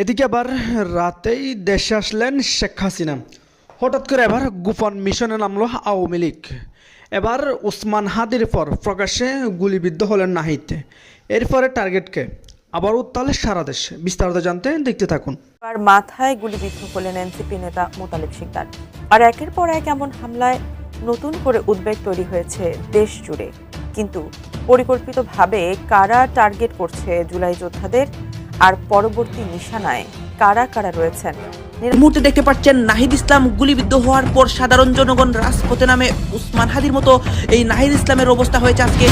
এদিকে আবার রাতেই দেশে আসলেন শেখ হাসিনা। হঠাৎ করে এবার গোপন মিশনে নামলো আওয়ামী লীগ। এবার ওসমান হাদির পর প্রকাশ্যে গুলিবিদ্ধ হলেন নাহিদ। এরপরে টার্গেটকে আবার উত্তালে সারা দেশ। বিস্তারিত জানতে দেখতে থাকুন। আর মাথায় গুলিবিদ্ধ হলেন এনসিপি নেতা মোতালেব শিকদার। আর একের পর এক এমন হামলায় নতুন করে উদ্বেগ তৈরি হয়েছে দেশ জুড়ে। কিন্তু পরিকল্পিতভাবে কারা টার্গেট করছে জুলাই যোদ্ধাদের আর পরবর্তী নিশানায় কারা কারা রয়েছেন? মুহূর্তে দেখতে পাচ্ছেন নাহিদ ইসলাম গুলিবিদ্ধ হওয়ার পর সাধারণ জনগণ রাজপথে নামে উসমান হাদির মতো এই নাহিদ ইসলামের অবস্থা হয়েছে আজকে।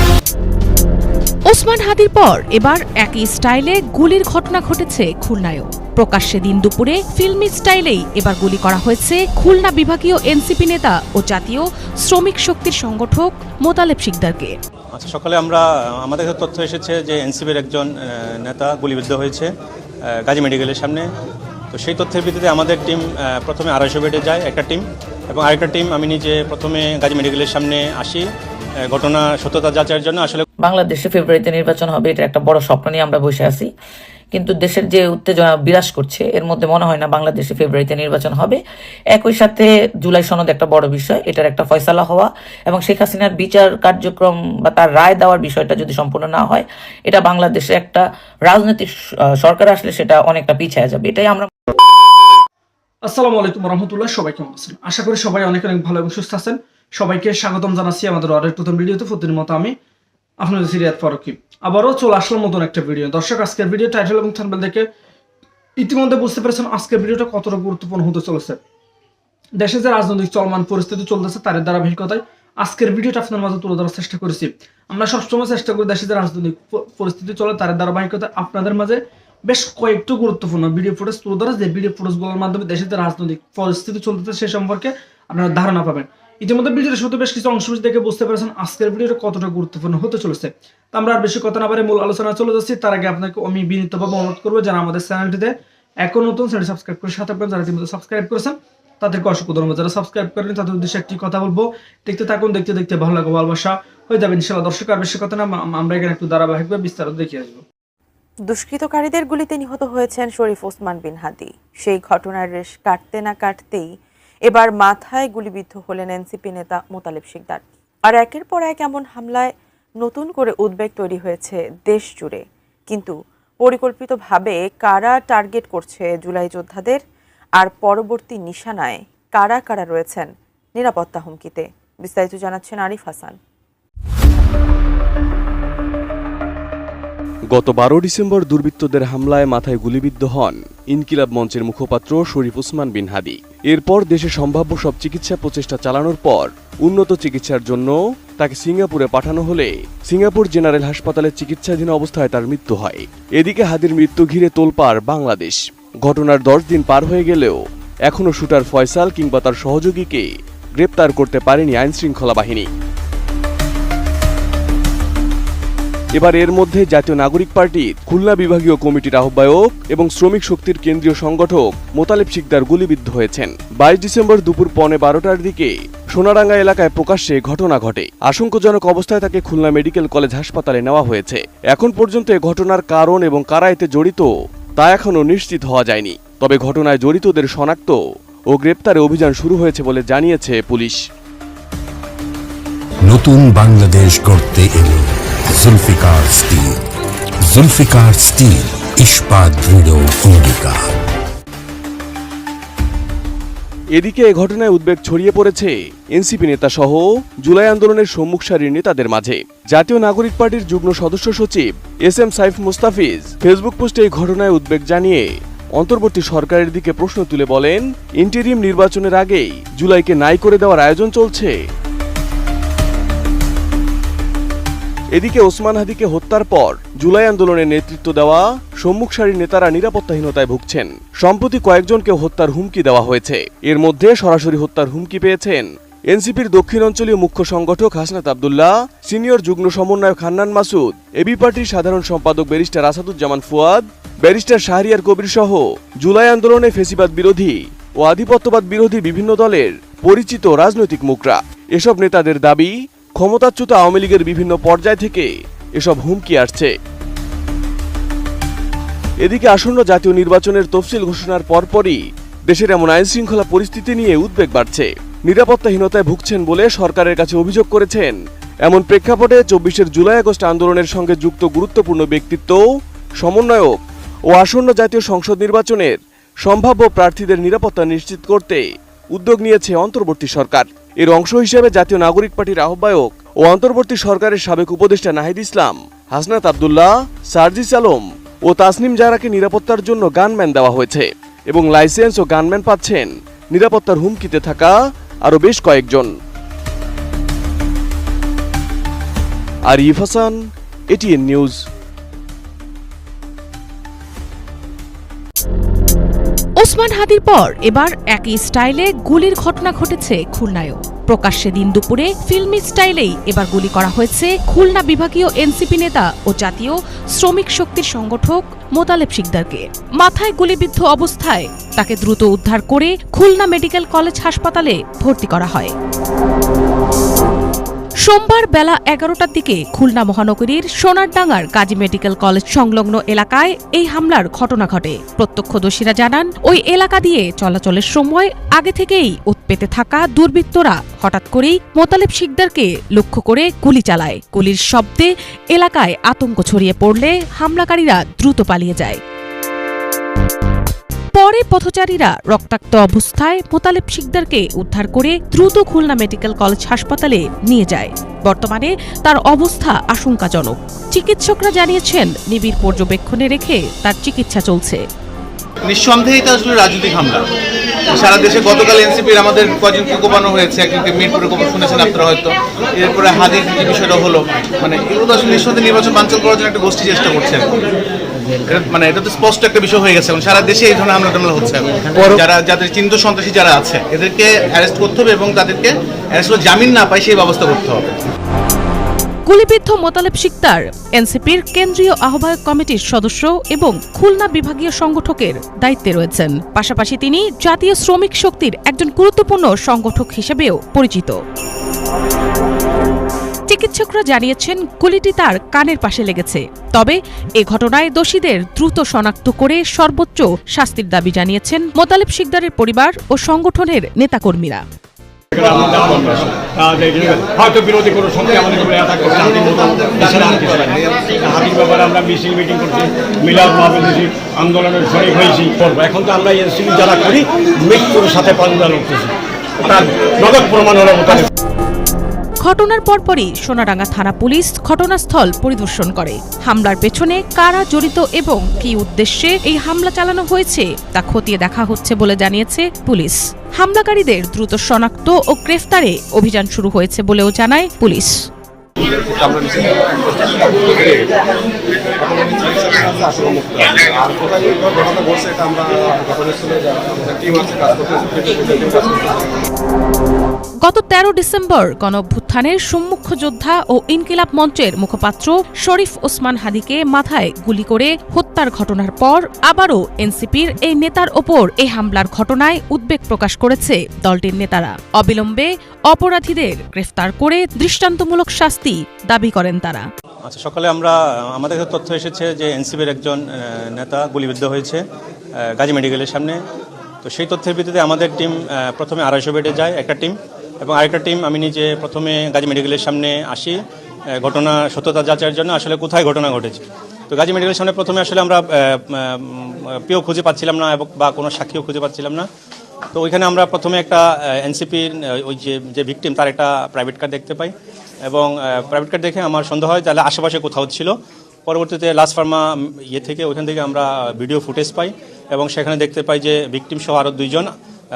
ওসমান হাদির পর এবার একই স্টাইলে গুলির ঘটনা ঘটেছে খুলনায়ও। প্রকাশ্যে দিন দুপুরে ফিল্মি স্টাইলেই এবার গুলি করা হয়েছে খুলনা বিভাগীয় এনসিপি নেতা ও জাতীয় শ্রমিক শক্তির সংগঠক মোতালেব শিকদারকে। আচ্ছা সকালে আমরা আমাদের কাছে তথ্য এসেছে যে এনসিবির একজন নেতা গুলিবিদ্ধ হয়েছে গাজী মেডিকেলের সামনে। তো সেই তথ্যের ভিত্তিতে আমাদের টিম প্রথমে আড়াইশো বেডে যায় একটা টিম এবং আরেকটা টিম আমি নিজে প্রথমে গাজী মেডিকেলের সামনে আসি। ঘটনা সত্যতা যাচাইয়ের জন্য আসলে বাংলাদেশে ফেব্রুয়ারিতে নির্বাচন হবে, এটা একটা বড় স্বপ্ন নিয়ে আমরা বসে আছি। কিন্তু দেশের যে উত্তেজনা বিরাজ করছে, এর মধ্যে মনে হয় না বাংলাদেশে ফেব্রুয়ারিতে নির্বাচন হবে। একই সাথে জুলাই সনদ একটা বড় বিষয়, এটার একটা ফয়সালা হওয়া এবং শেখ হাসিনার বিচার কার্যক্রম বা তার রায় দেওয়ার বিষয়টা যদি সম্পূর্ণ না হয়, এটা বাংলাদেশে একটা রাজনৈতিক সরকার আসলে সেটা অনেকটা পিছিয়ে যাবে। এটাই আমরা আসসালামু আলাইকুম রহমতুল্লাহ, সবাই কেমন আছেন? আশা করি সবাই অনেক অনেক ভালো এবং সুস্থ আছেন। সবাইকে স্বাগতম জানাচ্ছি আমাদের আরেক প্রথম ভিডিওতে। প্রতিদিন মতো আমি আপনাদের সিরিয়াত ফারুকি। আবারও চলে আসলাম নতুন একটা ভিডিও। দর্শক, আজকের ভিডিও টাইটেল এবং থাম্বনেল দেখে ইতিমধ্যে বুঝতে পেরেছেন আজকের ভিডিওটা কতটা গুরুত্বপূর্ণ হতে চলেছে। দেশে যে রাজনৈতিক চলমান পরিস্থিতি চলতেছে তার ধারাবাহিকতায় আজকের ভিডিওটা আপনার মাঝে তুলে ধরার চেষ্টা করেছি। আমরা সবসময় চেষ্টা করি দেশে যে রাজনৈতিক পরিস্থিতি চলে তার ধারাবাহিকতা আপনাদের মাঝে বেশ কয়েকটি গুরুত্বপূর্ণ ভিডিও ফুটেজ তুলে ধরা। যে ভিডিও ফুটেজগুলোর মাধ্যমে দেশের যে রাজনৈতিক পরিস্থিতি চলতেছে সে সম্পর্কে আপনারা ধারণা পাবেন। ইতিমধ্যে ভিডিওর শুধু বেশ কিছু অংশ দেখে বুঝতে পেরেছেন আজকের ভিডিওটা কতটা গুরুত্বপূর্ণ হতে চলেছে। তো আমরা আর বেশি কথা না বারে মূল আলোচনা চলে যাচ্ছি। তার আগে আপনাকে আমি বিনীতভাবে অনুরোধ করব যারা আমাদের চ্যানেলটিতে এখন নতুন চ্যানেল সাবস্ক্রাইব করে সাথে আপনারা যারা ইতিমধ্যে সাবস্ক্রাইব করেছেন, তাদেরকে অসংখ্য ধন্যবাদ। যারা সাবস্ক্রাইব করেন তাদের উদ্দেশ্যে একটি কথা বলব, দেখতে থাকুন, দেখতে দেখতে ভালো লাগবে, ভালোবাসা হয়ে যাবে। ইনশাল্লাহ দর্শক, আর বেশি কথা না আমরা এখানে একটু ধারাবাহিকভাবে বিস্তারিত দেখে আসব। দুষ্কৃতকারীদের গুলিতে নিহত হয়েছেন শরীফ ওসমান বিন হাদি। সেই ঘটনার রেশ কাটতে না কাটতেই এবার মাথায় গুলিবিদ্ধ হলেন এনসিপি নেতা মোতালেব শিকদার। আর একের পর এক এমন হামলায় নতুন করে উদ্বেগ তৈরি হয়েছে দেশ জুড়ে কিন্তু পরিকল্পিতভাবে কারা টার্গেট করছে জুলাই যোদ্ধাদের? আর পরবর্তী নিশানায় কারা কারা রয়েছেন নিরাপত্তা হুমকিতে? বিস্তারিত জানাচ্ছেন আরিফ হাসান। গত বারো ডিসেম্বর দুর্বৃত্তদের হামলায় মাথায় গুলিবিদ্ধ হন ইনকিলাব মঞ্চের মুখপাত্র শরীফ উসমান বিন হাদি। এরপর দেশে সম্ভাব্য সব চিকিৎসা প্রচেষ্টা চালানোর পর উন্নত চিকিৎসার জন্য তাকে সিঙ্গাপুরে পাঠানো হলে সিঙ্গাপুর জেনারেল হাসপাতালে চিকিৎসাধীন অবস্থায় তার মৃত্যু হয়। এদিকে হাদির মৃত্যু ঘিরে তোলপাড় বাংলাদেশ। ঘটনার দশ দিন পার হয়ে গেলেও এখনও শুটার ফয়সাল কিংবা তার সহযোগীকে গ্রেপ্তার করতে পারেনি আইনশৃঙ্খলা বাহিনী। এবার এর মধ্যে জাতীয় নাগরিক পার্টির খুলনা বিভাগীয় কমিটির আহ্বায়ক এবং শ্রমিক শক্তির কেন্দ্রীয় সংগঠক মোতালেব শিকদার গুলিবিদ্ধ হয়েছেন। বাইশ ডিসেম্বর দুপুর পৌনে বারোটার দিকে সোনারাঙ্গা এলাকায় প্রকাশ্যে ঘটনা ঘটে। আশঙ্কাজনক অবস্থায় তাকে খুলনা মেডিকেল কলেজ হাসপাতালে নেওয়া হয়েছে। এখন পর্যন্ত এ ঘটনার কারণ এবং কারা এতে জড়িত তা এখনও নিশ্চিত হওয়া যায়নি। তবে ঘটনায় জড়িতদের শনাক্ত ও গ্রেপ্তারে অভিযান শুরু হয়েছে বলে জানিয়েছে পুলিশ। নতুন বাংলাদেশ গড়তে এলো। জুলফিকার স্টিল। জুলফিকার স্টিল, ইস্পাত দৃঢ় অঙ্গীকার। এদিকে এ ঘটনায় উদ্বেগ ছড়িয়ে পড়েছে এনসিপি নেতা সহ জুলাই আন্দোলনের সম্মুখ সারির নেতাদের মাঝে। জাতীয় নাগরিক পার্টির যুগ্ম সদস্য সচিব S M Saif Mustafiz Facebook পোস্টে এই ঘটনায় উদ্বেগ জানিয়ে অন্তর্বর্তী সরকারের দিকে প্রশ্ন তুলে বলেন, ইন্টেরিম নির্বাচনের আগেই জুলাইকে নাই করে দেওয়ার আয়োজন চলছে। এদিকে ওসমান হাদিকে হত্যার পর জুলাই আন্দোলনের নেতৃত্ব দেওয়া সম্মুখ সারির নেতারা নিরাপত্তাহীনতায় ভুগছেন। সম্প্রতি কয়েকজনকে হত্যার হুমকি দেওয়া হয়েছে। এর মধ্যে সরাসরি হত্যার হুমকি পেয়েছেন এনসিপির দক্ষিণ অঞ্চলীয় মুখ্য সংগঠক হাসনাত আবদুল্লাহ, সিনিয়র যুগ্ম সমন্বয়ক হান্নান মাসুদ, এবি পার্টির সাধারণ সম্পাদক ব্যারিস্টার আসাদুজ্জামান ফুয়াদ, ব্যারিস্টার শাহরিয়ার কবির সহ জুলাই আন্দোলনে ফেসিবাদ বিরোধী ও আধিপত্যবাদ বিরোধী বিভিন্ন দলের পরিচিত রাজনৈতিক মুখরা। এসব নেতাদের দাবি ক্ষমতাচ্যুত আওয়ামী লীগের বিভিন্ন পর্যায় থেকে এসব হুমকি আসছে। এদিকে আসন্ন জাতীয় নির্বাচনের তফসিল ঘোষণার পরপরই দেশের এমন আইন শৃঙ্খলা পরিস্থিতি নিয়ে উদ্বেগ বাড়ছে। নিরাপত্তাহীনতায় ভুগছেন বলে সরকারের কাছে অভিযোগ করেছেন এমন প্রেক্ষাপটে চব্বিশের জুলাই আগস্ট আন্দোলনের সঙ্গে যুক্ত গুরুত্বপূর্ণ ব্যক্তিত্ব, সমন্বয়ক ও আসন্ন জাতীয় সংসদ নির্বাচনের সম্ভাব্য প্রার্থীদের নিরাপত্তা নিশ্চিত করতে উদ্যোগ নিয়েছে অন্তর্বর্তী সরকার। এর অংশ হিসেবে জাতীয় নাগরিক পার্টির আহ্বায়ক ও অন্তর্বর্তী সরকারের সাবেক উপদেষ্টা নাহিদ ইসলাম, হাসনাত আবদুল্লাহ, সার্জিস আলম ও তাসনিম জারাকে নিরাপত্তার জন্য গানম্যান দেওয়া হয়েছে এবং লাইসেন্স ও গানম্যান পাচ্ছেন। নিরাপত্তার হুমকিতে থাকা আরও বেশ কয়েকজন। Arif Hasan, ATN news. Osman হাদির পর এবার একই স্টাইলে গুলির ঘটনা ঘটেছে খুলনায়ও। প্রকাশ্যে দিন দুপুরে ফিল্মি স্টাইলেই এবার গুলি করা হয়েছে খুলনা বিভাগীয় এনসিপি নেতা ও জাতীয় শ্রমিক শক্তির সংগঠক মোতালেব শিকদারকে। মাথায় গুলিবিদ্ধ অবস্থায় তাকে দ্রুত উদ্ধার করে খুলনা মেডিকেল কলেজ হাসপাতালে ভর্তি করা হয়। সোমবার বেলা এগারোটার দিকে খুলনা মহানগরীর সোনারডাঙ্গার গাজী মেডিকেল কলেজ সংলগ্ন এলাকায় এই হামলার ঘটনা ঘটে। প্রত্যক্ষদর্শীরা জানান, ওই এলাকা দিয়ে চলাচলের সময় আগে থেকেই উৎপেতে থাকা দুর্বৃত্তরা হঠাৎ করেই মোতালেব শিকদারকে লক্ষ্য করে গুলি চালায়। গুলির শব্দে এলাকায় আতঙ্ক ছড়িয়ে পড়লে হামলাকারীরা দ্রুত পালিয়ে যায়। পরে পথচারীরা রক্তাক্ত অবস্থায় মোতালেব শিকদারকে উদ্ধার করে দ্রুত খুলনা মেডিকেল কলেজ হাসপাতালে নিয়ে যায়। বর্তমানে তার অবস্থা আশঙ্কাজনক। চিকিৎসকরা জানিয়েছেন, নিবিড় পর্যবেক্ষণে রেখে তার চিকিৎসা চলছে। নিঃসন্দেহে এটা আসলে রাজনৈতিক হামলা। সারা দেশে গতকাল এনসিপির আমাদের কজনকে কোপানো হয়েছে একজনকে মিরপুরে কোপানো শুনেছেন আপনারা হয়তো। এরপরে হাদির যে বিষয়টা হলো মানে এগুলো তো আসলে নিঃসন্দেহে নির্বাচন বাঞ্চল করার জন্য একটা গোষ্ঠী চেষ্টা করছে। এখন। এটা- মানে এটা তো স্পষ্ট একটা বিষয় হয়ে গেছে এখন সারা দেশে এই ধরনের হামলা টামলা হচ্ছে যারা যাদের চিন্তা সন্ত্রাসী যারা আছে এদেরকে অ্যারেস্ট করতে হবে এবং তাদেরকে অ্যারেস্ট করে জামিন না পায় সেই ব্যবস্থা করতে হবে। গুলিবিদ্ধ মোতালেব শিকদার এনসিপির কেন্দ্রীয় আহ্বায়ক কমিটির সদস্য এবং খুলনা বিভাগীয় সংগঠকের দায়িত্বে রয়েছেন। পাশাপাশি তিনি জাতীয় শ্রমিক শক্তির একজন গুরুত্বপূর্ণ সংগঠক হিসেবেও পরিচিত। চিকিৎসকরা জানিয়েছেন, গুলিটি তার কানের পাশে লেগেছে। তবে এ ঘটনায় দোষীদের দ্রুত শনাক্ত করে সর্বোচ্চ শাস্তির দাবি জানিয়েছেন মোতালেব শিকদারের পরিবার ও সংগঠনের নেতাকর্মীরা। হয়তো বিরোধী কোনো শক্তি আমাদের উপরে অ্যাটাক করছে হাতির মতো এছাড়া আর কিছু হাতির ব্যাপারে আমরা মিছিল মিটিং করছি, মিলাদ মহাবিদেশি আন্দোলনের শরীর হয়েছি। করব এখন তো আমরা এনসিপি যারা করি, মৃত্যুর সাথে পাঞ্জা লড়তেছি। তার নগদ প্রমাণ হলো মোতালেব ঘটনার পরপরই সোনাডাঙ্গা থানা পুলিশ ঘটনাস্থল পরিদর্শন করে। হামলার পেছনে কারা জড়িত এবং কী উদ্দেশ্যে এই হামলা চালানো হয়েছে তা খতিয়ে দেখা হচ্ছে বলে জানিয়েছে পুলিশ। হামলাকারীদের দ্রুত শনাক্ত ও গ্রেফতারে অভিযান শুরু হয়েছে বলেও জানায় পুলিশ। গত তেরো ডিসেম্বর গণঅভ্যুত্থানের সম্মুখ যোদ্ধা ও ইনকিলাব মঞ্চের মুখপাত্র শরীফ ওসমান হাদিকে মাথায় গুলি করে হত্যার ঘটনার পর আবারও এনসিপির এই নেতার ওপর এই হামলার ঘটনায় উদ্বেগ প্রকাশ করেছে দলটির নেতারা। অবিলম্বে অপরাধীদের গ্রেফতার করে দৃষ্টান্তমূলক শাস্তি দাবি করেন তারা। আচ্ছা সকালে আমরা, আমাদের তথ্য এসেছে যে এনসিপির একজন নেতা গুলিবিদ্ধ হয়েছে গাজী মেডিকেলের সামনে। তো সেই তথ্যের ভিত্তিতে আমাদের টিম প্রথমে আড়াইশো বেডে যায়, একটা টিম। এবং আরেকটা টিম আমি নিজে প্রথমে গাজী মেডিকেলের সামনে আসি। ঘটনা সত্যতা যাচাইয়ের জন্য আসলে কোথায় ঘটনা ঘটেছে। তো গাজী মেডিকেলের সামনে প্রথমে আসলে আমরা পিও খুঁজে পাচ্ছিলাম না এবং বা কোনো সাক্ষীও খুঁজে পাচ্ছিলাম না। তো ওইখানে আমরা প্রথমে একটা এনসিপির ওই যে যে ভিকটিম তার একটা প্রাইভেট কার দেখতে পাই। এবং প্রাইভেট কার দেখে আমার সন্দেহ হয়, তাহলে আশেপাশে কোথাও ছিল। পরবর্তীতে লাস্ট ফার্মা ইয়ে থেকে ওইখান থেকে আমরা ভিডিও ফুটেজ পাই। এবং সেখানে দেখতে পাই যে ভিকটিম সহ আরও দুইজন।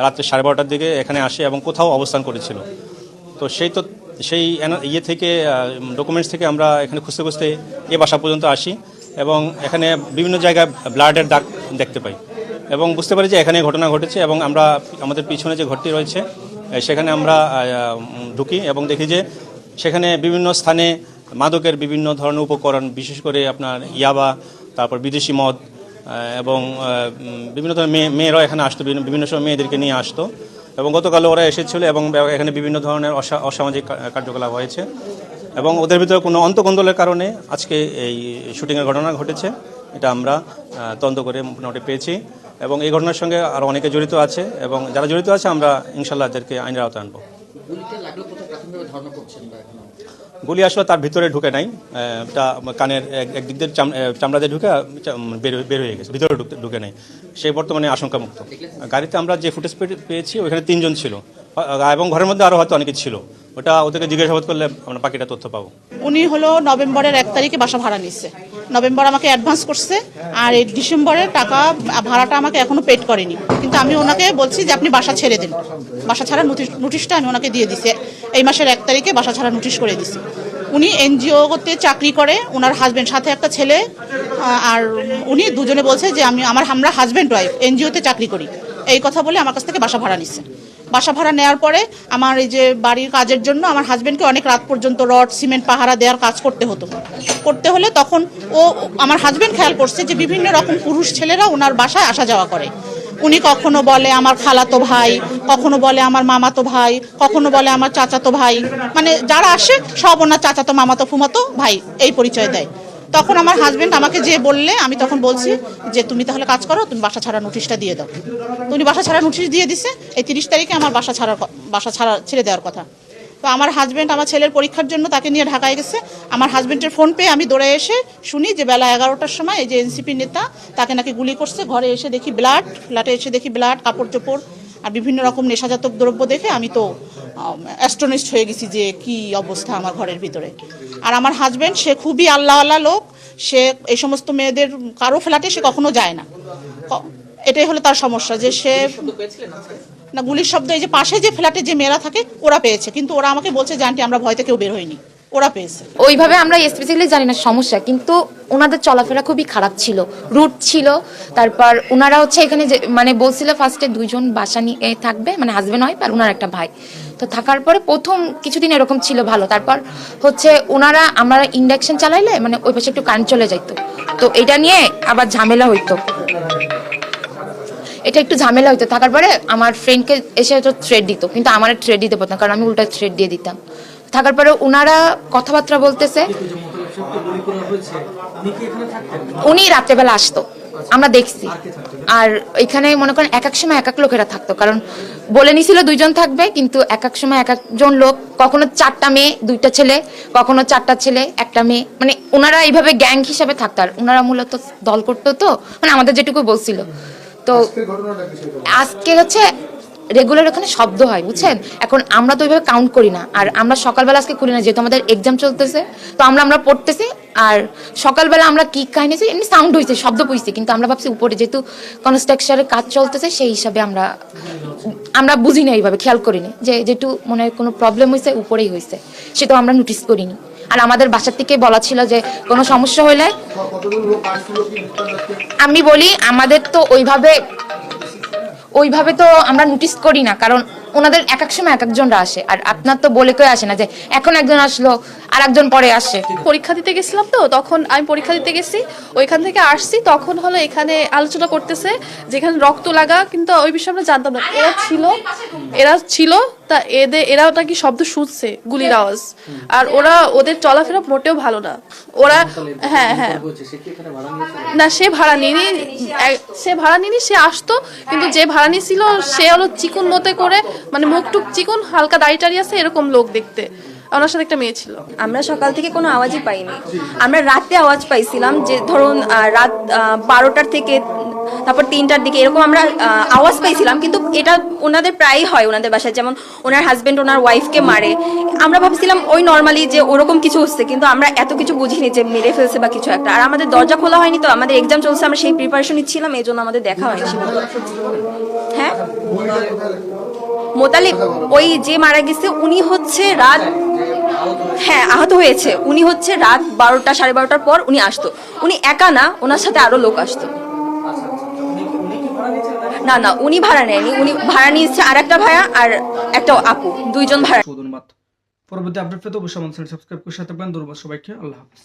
রাত্রে সাড়ে বারোটার দিকে এখানে আসে এবং কোথাও অবস্থান করেছিল। তো সেই তো সেই ইয়ে থেকে ডকুমেন্টস থেকে আমরা এখানে খুঁজতে খুঁজতে এ বাসা পর্যন্ত আসি এবং এখানে বিভিন্ন জায়গায় ব্লাডের দাগ দেখতে পাই এবং বুঝতে পারি যে এখানে ঘটনা ঘটেছে এবং আমরা, আমাদের পিছনে যে ঘরটি রয়েছে সেখানে আমরা ঢুকি এবং দেখি যে সেখানে বিভিন্ন স্থানে মাদকের বিভিন্ন ধরনের উপকরণ, বিশেষ করে আপনার ইয়াবা, তারপর বিদেশি মদ এবং বিভিন্ন ধরনের মেয়ে মেয়েরাও এখানে আসতো, বিভিন্ন সময় মেয়েদেরকে নিয়ে আসতো। এবং গতকাল ওরা এসেছিল এবং এখানে বিভিন্ন ধরনের অসা- অসামাজিক কার্যকলাপ হয়েছে। এবং ওদের ভিতরে কোনো অন্তকন্দলের কারণে আজকে এই শুটিংয়ের ঘটনা ঘটেছে। এটা আমরা তদন্ত করে মোটামুটি পেয়েছি। এবং এই ঘটনার সঙ্গে আরও অনেকে জড়িত আছে এবং যারা জড়িত আছে, আমরা ইনশাল্লাহ তাদেরকে আইনের আওতায় আনব। গুলি আসলে তার ভিতরে ঢুকে নাই। তা কানের এক- একদিক দিয়ে চাম- চামড়া দিয়ে ঢুকে বের হয়ে- গেছে, ভিতরে ঢুকে ঢুকে নাই। সে বর্তমানে আশঙ্কামুক্ত। গাড়িতে আমরা যে ফুটেজ পেয়েছি, ওইখানে তিনজন ছিল। এবং ঘরের মধ্যে আরও হয়তো অনেকে ছিল। ওটা ওদেরকে জিজ্ঞাসাবাদ করলে আমরা বাকিটা তথ্য পাবো। উনি হলো নভেম্বরের এক তারিখে বাসা ভাড়া নিচ্ছে নভেম্বর আমাকে অ্যাডভান্স করছে, আর এই ডিসেম্বরের টাকা, ভাড়াটা আমাকে এখনও পেড করেনি। কিন্তু আমি ওনাকে বলছি যে আপনি বাসা ছেড়ে দিন। বাসা ছাড়া নোটিশ, নোটিশটা আমি ওনাকে দিয়ে দিছি। এই মাসের এক তারিখে বাসা ছাড়া নোটিশ করে দিছি। উনি এনজিও করতে চাকরি করে ওনার হাজবেন্ড সাথে একটা ছেলে আর উনি দুজনে বলছে যে আমি, আমার, আমরা হাজব্যান্ড ওয়াইফ এনজিওতে চাকরি করি। এই কথা বলে আমার কাছ থেকে বাসা ভাড়া নিচ্ছে বাসা ভাড়া নেওয়ার পরে আমার এই যে বাড়ির কাজের জন্য আমার হাজব্যান্ডকে অনেক রাত পর্যন্ত রড সিমেন্ট পাহারা দেওয়ার কাজ করতে হতো। করতে হলে তখন ও, আমার হাজব্যান্ড খেয়াল করছে যে বিভিন্ন রকম পুরুষ ছেলেরা ওনার বাসায় আসা যাওয়া করে। উনি কখনো বলে আমার খালাতো ভাই, কখনো বলে আমার মামাতো ভাই, কখনো বলে আমার চাচাতো ভাই। মানে যারা আসে সব ওনার চাচাতো, মামাতো, ফুমাতো ভাই এই পরিচয় দেয়। তখন আমার হাজবেন্ড আমাকে যে বললে, আমি তখন বলছি যে, তুমি তাহলে কাজ করো, তুমি বাসা ছাড়া নোটিশটা দিয়ে দাও। তুমি বাসা ছাড়া নোটিশ দিয়ে দিছে। এই তিরিশ তারিখে আমার বাসা ছাড়ার বাসা ছাড়া, ছেড়ে দেওয়ার কথা। তো আমার হাজবেন্ড আমার ছেলের পরীক্ষার জন্য তাকে নিয়ে ঢাকায় গেছে। আমার হাজবেন্ডের ফোন পেয়ে আমি দৌড়ে এসে শুনি যে, বেলা এগারোটার সময় এই যে এনসিপি নেতা তাকে নাকি গুলি করছে। ঘরে এসে দেখি ব্লাড ফ্ল্যাটে এসে দেখি ব্লাড কাপড় চোপড় আর বিভিন্ন রকম নেশাজাতক দ্রব্য দেখে আমি তো অ্যাস্ট্রনিস্ট হয়ে গেছি যে, কি অবস্থা আমার ঘরের ভিতরে। আর আমার হাজবেন্ড সে খুবই আল্লাহ আল্লাহ লোক। সে এই সমস্ত মেয়েদের কারও ফ্ল্যাটে সে কখনো যায় না। এটাই হলো তার সমস্যা যে সে না গুলির শব্দ এই যে পাশে যে ফ্ল্যাটে যে মেয়েরা থাকে ওরা পেয়েছে। কিন্তু ওরা আমাকে বলছে যে আন্টি আমরা ভয়তে কেউ বের হইনি। ওরা পেয়েছে। ওইভাবে আমরা স্পেসিফিকলি জানি না সমস্যা, কিন্তু ওনাদের চলাফেরা খুবই খারাপ ছিল, রুট ছিল। তারপর ওনারা হচ্ছে এখানে যে মানে বলছিল ফার্স্টে দুইজন বাসা নিয়ে থাকবে মানে হাজবেন্ড ওয়াইফ আর ওনার একটা ভাই। তো থাকার পরে প্রথম কিছুদিন এরকম ছিল ভালো। তারপর হচ্ছে ওনারা আমরা ইন্ডাকশন চালাইলে মানে ওই পাশে একটু কারেন্ট চলে যাইতো। তো এটা নিয়ে আবার ঝামেলা হইতো। এটা একটু ঝামেলা হইতো। থাকার পরে আমার ফ্রেন্ডকে এসে হয়তো থ্রেড দিত, কিন্তু আমার থ্রেড দিতে পারতাম কারণ আমি উল্টা থ্রেড দিয়ে দিতাম। থাকার পরে ওনারা কথাবার্তা বলতেছে। উনি রাত্রেবেলা আসতো। আমরা দেখছি। আর এখানে মনে করেন এক এক সময় এক এক লোকেরা থাকতো। কারণ বলে নিছিল দুইজন থাকবে কিন্তু এক এক সময় এক একজন লোক কখনো চারটা মেয়ে দুইটা ছেলে কখনো চারটা ছেলে একটা মেয়ে। মানে ওনারা এইভাবে গ্যাং হিসাবে থাকতো। আর ওনারা মূলত দল করতো তো। মানে আমাদের যেটুকু বলছিল। তো আজকে হচ্ছে রেগুলার ওখানে শব্দ হয় বুঝছেন? এখন আমরা তো ওইভাবে কাউন্ট করি না আর আমরা সকালবেলা আজকে করি না যেহেতু আমাদের এক্সাম চলতেছে তো আমরা আমরা পড়তেছি আর সকালবেলা আমরা কি কাহিনী এমনি সাউন্ড হয়েছে শব্দ পইছে কিন্তু আমরা ভাবছি উপরে যেহেতু কনস্ট্রাকচারের কাজ চলতেছে সেই হিসাবে আমরা আমরা বুঝি না এইভাবে খেয়াল করিনি যে যেটু মনে হয় কোনো প্রবলেম হয়েছে উপরেই হয়েছে সেটাও আমরা নোটিস করিনি। আর আমাদের বাসার থেকে বলা ছিল যে কোনো সমস্যা হলে আমি বলি আমাদের তো ওইভাবে ওইভাবে তো আমরা নোটিস করি না কারণ ওনাদের এক এক সময় এক একজনরা আসে। আর আপনার তো বলে কেউ আসে না যে এখন একজন আসলো, আর একজন পরে আসে। পরীক্ষা দিতে গেছিলাম তো, তখন আমি পরীক্ষা দিতে গেছি। ওইখান থেকে আসছি, তখন হলো এখানে আলোচনা করতেছে যেখানে রক্ত লাগা, কিন্তু ওই বিষয়ে আমরা জানতাম না। এরা ছিল এরা ছিল, তা এদের এরাও নাকি শব্দ শুনছে, গুলির আওয়াজ। আর ওরা ওদের চলাফেরা মোটেও ভালো না। ওরা হ্যাঁ হ্যাঁ। না, সে ভাড়া নিনি সে ভাড়া নিনি সে আসতো, কিন্তু যে ভাড়া নিয়েছিল, সে হলো চিকুন মতে করে মানে মুখটুক চিকুন, হালকা দাড়ি টাড়ি আছে, এরকম লোক দেখতে। ওনার সাথে একটা মেয়ে ছিল। আমরা সকাল থেকে কোনো আওয়াজই পাইনি। আমরা রাতে আওয়াজ পাইছিলাম যে, ধরুন রাত বারোটার থেকে, তারপর তিনটার দিকে, এরকম আমরা আওয়াজ পাইছিলাম, কিন্তু এটা ওনাদের প্রায়ই হয় ওনাদের বাসায়। যেমন ওনার হাজবেন্ড ওনার ওয়াইফকে মারে। আমরা ভাবছিলাম ওই নর্মালি যে, ওরকম কিছু হচ্ছে, কিন্তু আমরা এত কিছু বুঝিনি যে, মেরে ফেলছে বা কিছু একটা। আর আমাদের দরজা খোলা হয়নি তো, আমাদের এক্সাম চলছে, আমরা সেই প্রিপারেশন নিচ্ছিলাম এই জন্য আমাদের দেখা হয়নি। হ্যাঁ? মোতালিব ওই যে মারা গেছে, উনি হচ্ছে রাত হ্যাঁ আহত হয়েছে। উনি হচ্ছে রাত বারোটা, সাড়ে বারোটার পর উনি আসতো। উনি একা না, ওনার সাথে আরও লোক আসতো। না না, উনি ভাড়া নেয়নি। উনি ভাড়া নিয়েছে আর একটা ভাড়া আর একটা আপু, দুইজন ভাড়া। পরবর্তী আপডেট পেতে অবশ্যই সাবস্ক্রাইব করে সাথে থাকবেন। ধন্যবাদ সবাইকে। আল্লাহ হাফিজ।